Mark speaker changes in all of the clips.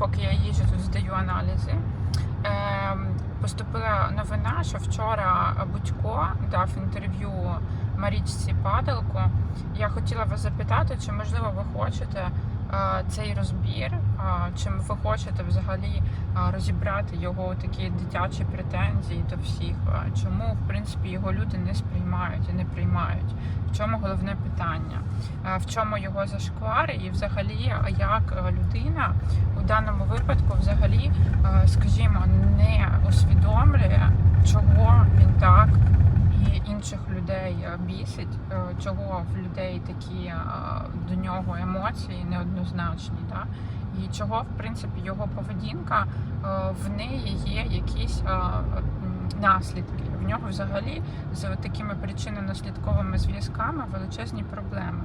Speaker 1: поки я їжджу тут здаю аналізи. Е, Поступила новина, що вчора Будько дав інтерв'ю Марічці Падалку. Я хотіла вас запитати, чи можливо ви хочете цей розбір, е, чи ви хочете взагалі е, розібрати його такі дитячі претензії до всіх, е, чому в принципі його люди не сприймають і не приймають. В чому головне питання? Е, В чому його зашквар, і взагалі як е, людина у даному випадку, взагалі, е, скажімо, не усвідомлює, чого він так і інших людей е, бісить, е, чого в людей такі е, до нього емоції неоднозначні, да? і чого, в принципі, його поведінка е, в неї є якісь наслідки. В нього взагалі з такими причинно-наслідковими зв'язками величезні проблеми.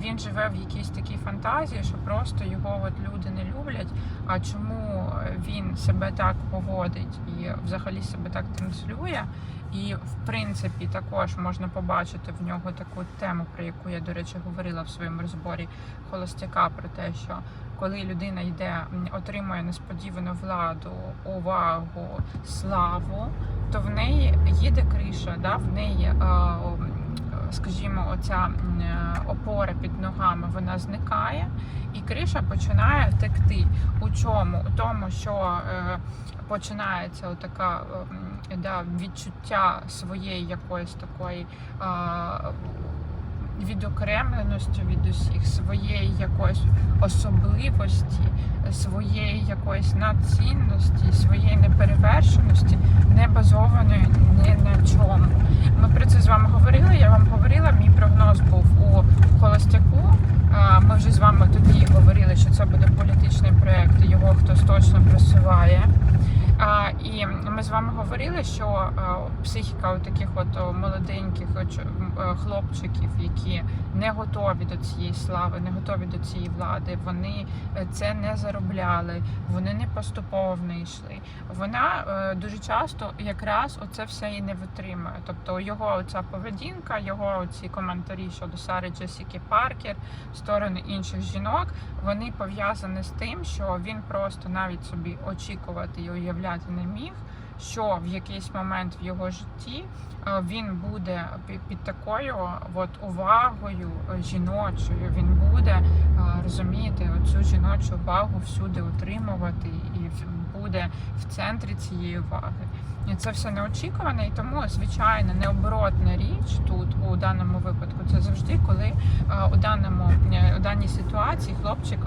Speaker 1: Він живе в якійсь такій фантазії, що просто його от люди не люблять. А чому він себе так поводить і взагалі себе так транслює? І в принципі також можна побачити в нього таку тему, про яку я, до речі, говорила в своєму розборі холостяка, про те, що коли людина йде, отримує несподівану владу, увагу, славу, то в неї їде криша, да? в неї, м, скажімо, оця е, опора під ногами вона зникає, і криша починає текти. У чому? У тому, що е, починається така да, відчуття своєї якоїсь такої. Відокремленості від усіх, своєї якоїсь особливості, своєї якоїсь надцінності, своєї неперевершеності, не базованої ні на чому. Ми про це з вами говорили. Я вам говорила, мій прогноз був у холостяку. Ми вже з вами тоді говорили, що це буде політичний проєкт, його хтось точно просуває. І ми з вами говорили, що психіка у таких от молоденьких е, хлопчиків, які не готові до цієї слави, не готові до цієї влади, вони е, це не заробляли, вони не поступово в неї йшли. Вона е, дуже часто якраз оце все і не витримує. Тобто його ця поведінка, його ці коментарі щодо Сари Джесіки Паркер, сторони інших жінок, вони пов'язані з тим, що він просто навіть собі очікувати і уявляти не міг, що в якийсь момент в його житті е, він буде під такою от увагою е, жіночою. Він буде е, розуміти оцю жіночу увагу всюди отримувати і буде в центрі цієї уваги. І це все неочікуване, і тому звичайно необоротна річ тут у даному випадку. Це завжди, коли у даному у даній ситуації хлопчик